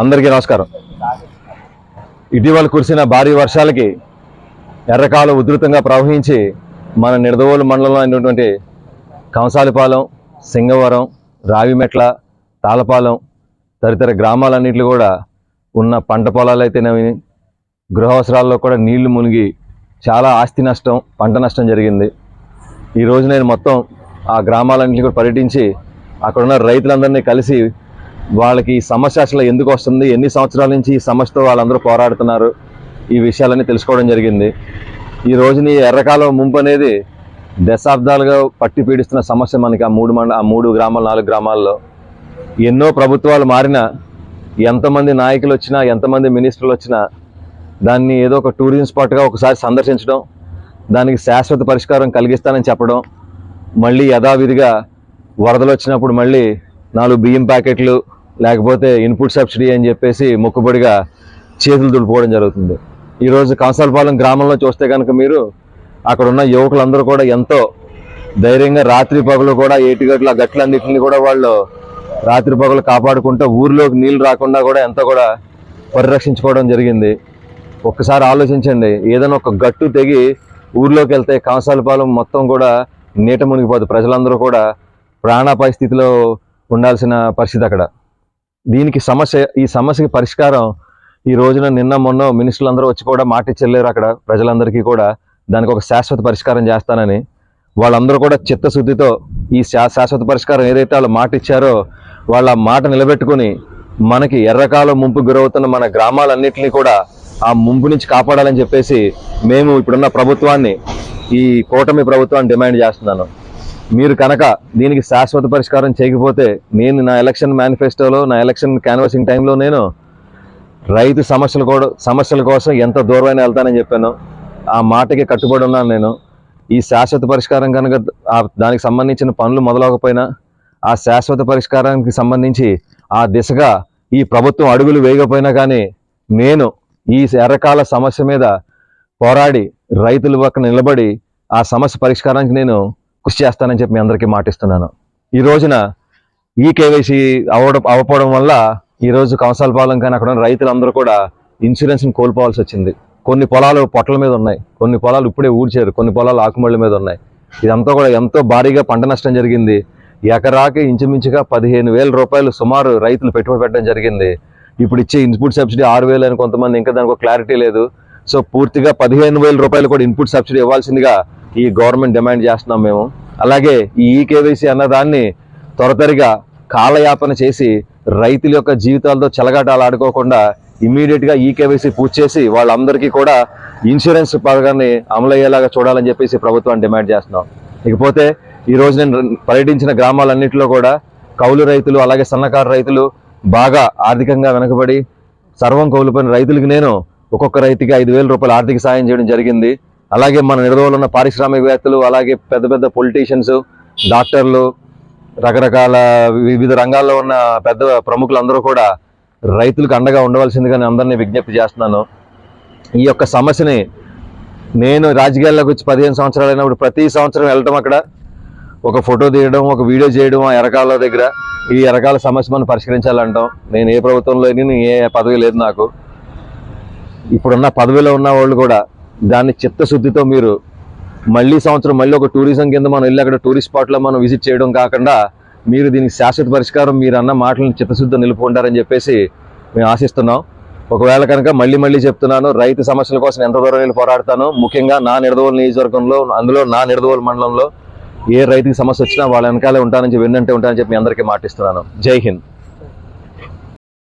అందరికీ నమస్కారం. ఇటీవల కురిసిన భారీ వర్షాలకి ఎర్రకాలు ఉధృతంగా ప్రవహించి మన నిడదవోలు మండలంలో అయినటువంటి కంసాలిపాలెం సింగవరం రావిమెట్ల తాళపాలెం తదితర గ్రామాలన్నింటిలో కూడా ఉన్న పంట పొలాలు అయితేనేమి గృహవసరాల్లో కూడా నీళ్ళు మునిగి చాలా ఆస్తి నష్టం పంట నష్టం జరిగింది. ఈ రోజు నేను మొత్తం ఆ గ్రామాలన్నింటినీ కూడా పర్యటించి అక్కడ ఉన్న రైతులందరినీ కలిసి వాళ్ళకి ఈ సమస్య అసలు ఎందుకు వస్తుంది? ఎన్ని సంవత్సరాల నుంచి ఈ సమస్యతో వాళ్ళందరూ పోరాడుతున్నారు? ఈ విషయాలన్నీ తెలుసుకోవడం జరిగింది. ఈ రోజుని ఎర్రకాలం ముంపు అనేది దశాబ్దాలుగా పట్టి పీడిస్తున్న సమస్య మనకి ఆ మూడు మండ ఆ మూడు గ్రామాలు నాలుగు గ్రామాల్లో. ఎన్నో ప్రభుత్వాలు మారినా ఎంతమంది నాయకులు వచ్చినా ఎంతమంది మినిస్టర్లు వచ్చినా దాన్ని ఏదో ఒక టూరిజం స్పాట్గా ఒకసారి సందర్శించడం దానికి శాశ్వత పరిష్కారం కలిగిస్తానని చెప్పడం మళ్ళీ యథావిధిగా వరదలు వచ్చినప్పుడు మళ్ళీ నాలుగు బియ్యం ప్యాకెట్లు లేకపోతే ఇన్పుట్ సబ్సిడీ అని చెప్పేసి మొక్కుబడిగా చేతులు దులుపుకోవడం జరుగుతుంది. ఈరోజు కంసాలపాలెం గ్రామంలో చూస్తే కనుక మీరు అక్కడ ఉన్న యువకులందరూ కూడా ఎంతో ధైర్యంగా రాత్రి పగలు కూడా ఏటిగట్ల ఆ గట్లన్నింటినీ కూడా వాళ్ళు రాత్రి పగలు కాపాడుకుంటూ ఊర్లోకి నీళ్ళు రాకుండా కూడా ఎంతో కూడా పరిరక్షించుకోవడం జరిగింది. ఒక్కసారి ఆలోచించండి ఏదైనా ఒక గట్టు తెగి ఊర్లోకి వెళ్తే కాంసాలపాలెం మొత్తం కూడా నీట మునిగిపోతుంది ప్రజలందరూ కూడా ప్రాణాపాయ స్థితిలో ఉండాల్సిన పరిస్థితి అక్కడ. దీనికి సమస్య ఈ సమస్యకి పరిష్కారం ఈ రోజున నిన్న మొన్న మినిస్టర్లు అందరూ వచ్చి కూడా మాట ఇచ్చలేరు అక్కడ. ప్రజలందరికీ కూడా దానికి ఒక శాశ్వత పరిష్కారం చేస్తానని. వాళ్ళందరూ కూడా చిత్తశుద్ధితో ఈ శా శాశ్వత పరిష్కారం ఏదైతే వాళ్ళు మాట ఇచ్చారో వాళ్ళ మాట నిలబెట్టుకుని మనకి ఎర్రకాలం ముంపు గురవుతున్న మన గ్రామాలన్నింటినీ కూడా ఆ ముంపు నుంచి కాపాడాలని చెప్పేసి మేము ఇప్పుడున్న ప్రభుత్వాన్ని ఈ కూటమి ప్రభుత్వాన్ని డిమాండ్ చేస్తున్నాను. మీరు కనుక దీనికి శాశ్వత పరిష్కారం చేయకపోతే నేను నా ఎలక్షన్ మేనిఫెస్టోలో నా ఎలక్షన్ క్యాన్వాసింగ్ టైంలో నేను రైతు సమస్యలు కూడా సమస్యల కోసం ఎంత దూరమైన వెళ్తానని చెప్పాను. ఆ మాటకి కట్టుబడి ఉన్నాను నేను. ఈ శాశ్వత పరిష్కారం కనుక దానికి సంబంధించిన పనులు మొదలవకపోయినా ఆ శాశ్వత పరిష్కారానికి సంబంధించి ఆ దిశగా ఈ ప్రభుత్వం అడుగులు వేయకపోయినా కానీ నేను ఈ ఎర్రకాల సమస్య మీద పోరాడి రైతుల పక్కన నిలబడి ఆ సమస్య పరిష్కారానికి నేను కృషి చేస్తానని చెప్పి మీ అందరికీ మాటిస్తున్నాను. ఈ రోజున ఈ కేవైసీ అవ్వడం అవ్వపోవడం వల్ల ఈరోజు కంసాలపాలెం కానీ అక్కడ ఉన్న రైతులందరూ కూడా ఇన్సూరెన్స్ని కోల్పోవాల్సి వచ్చింది. కొన్ని పొలాలు పొట్టల మీద ఉన్నాయి. కొన్ని పొలాలు ఇప్పుడే ఊడ్చారు. కొన్ని పొలాలు ఆకుమళ్ళ మీద ఉన్నాయి. ఇదంతా కూడా ఎంతో భారీగా పంట నష్టం జరిగింది. ఎకరాకి ఇంచుమించుగా పదిహేను వేల రూపాయలు సుమారు రైతులు పెట్టుబడి పెట్టడం జరిగింది. ఇప్పుడు ఇచ్చే ఇన్పుట్ సబ్సిడీ ఆరు వేలు అని కొంతమంది ఇంకా దానికి క్లారిటీ లేదు. సో పూర్తిగా పదిహేను వేల రూపాయలు కూడా ఇన్పుట్ సబ్సిడీ ఇవ్వాల్సిందిగా ఈ గవర్నమెంట్ డిమాండ్ చేస్తున్నాం మేము. అలాగే ఈ ఈకేవైసీ అన్నదాన్ని త్వరతరిగా కాలయాపన చేసి రైతుల యొక్క జీవితాలతో చెలగాటాలు ఆడుకోకుండా ఇమీడియట్గా ఈ ఈకేవైసీ పూర్తి చేసి వాళ్ళందరికీ కూడా ఇన్సూరెన్స్ పథకాన్ని అమలయ్యేలాగా చూడాలని చెప్పేసి ప్రభుత్వాన్ని డిమాండ్ చేస్తున్నాం. ఇకపోతే ఈరోజు నేను పర్యటించిన గ్రామాలన్నింటిలో కూడా కౌలు రైతులు అలాగే సన్నకారు రైతులు బాగా ఆర్థికంగా వెనకబడి సర్వం కౌలుపోయిన రైతులకు నేను ఒక్కొక్క రైతుకి ఐదు వేల రూపాయలు ఆర్థిక సాయం చేయడం జరిగింది. అలాగే మన నిడదవలో ఉన్న పారిశ్రామికవేత్తలు అలాగే పెద్ద పెద్ద పొలిటీషియన్స్ డాక్టర్లు రకరకాల వివిధ రంగాల్లో ఉన్న పెద్ద ప్రముఖులందరూ కూడా రైతులకు అండగా ఉండవలసిందిగా నేను అందరినీ విజ్ఞప్తి చేస్తున్నాను. ఈ యొక్క సమస్యని నేను రాజకీయాల్లోకి వచ్చి పదిహేను సంవత్సరాలు అయినప్పుడు ప్రతి సంవత్సరం వెళ్ళటం అక్కడ. ఒక ఫోటో తీయడం ఒక వీడియో చేయడం ఆ ఎరకాల దగ్గర. ఈ ఎరకాల సమస్య మనం పరిష్కరించాలంటాం. నేను ఏ ప్రభుత్వంలో ఏ పదవి లేదు నాకు. ఇప్పుడున్న పదవిలో ఉన్న వాళ్ళు కూడా దాన్ని చిత్తశుద్ధితో మీరు మళ్ళీ సంవత్సరం మళ్ళీ ఒక టూరిజం కింద మనం వెళ్ళి అక్కడ టూరిస్ట్ స్పాట్లో మనం విజిట్ చేయడం కాకుండా మీరు దీనికి శాశ్వత పరిష్కారం మీరు అన్న మాటలను చిత్తశుద్ధితో నిలుపుకుంటారని చెప్పేసి మేము ఆశిస్తున్నాం. ఒకవేళ కనుక మళ్ళీ మళ్ళీ చెప్తున్నాను రైతు సమస్యల కోసం ఎంత దూరం వెళ్ళి పోరాడతాను ముఖ్యంగా నా నిడదవోలు నియోజకవర్గంలో అందులో నా నిడదవోలు మండలంలో ఏ రైతుకి సమస్య వచ్చినా వాళ్ళ వెనకాలే ఉంటానని చెప్పి వెన్నంటే ఉంటానని చెప్పి మీ అందరికీ మాటిస్తున్నాను. జై హింద్.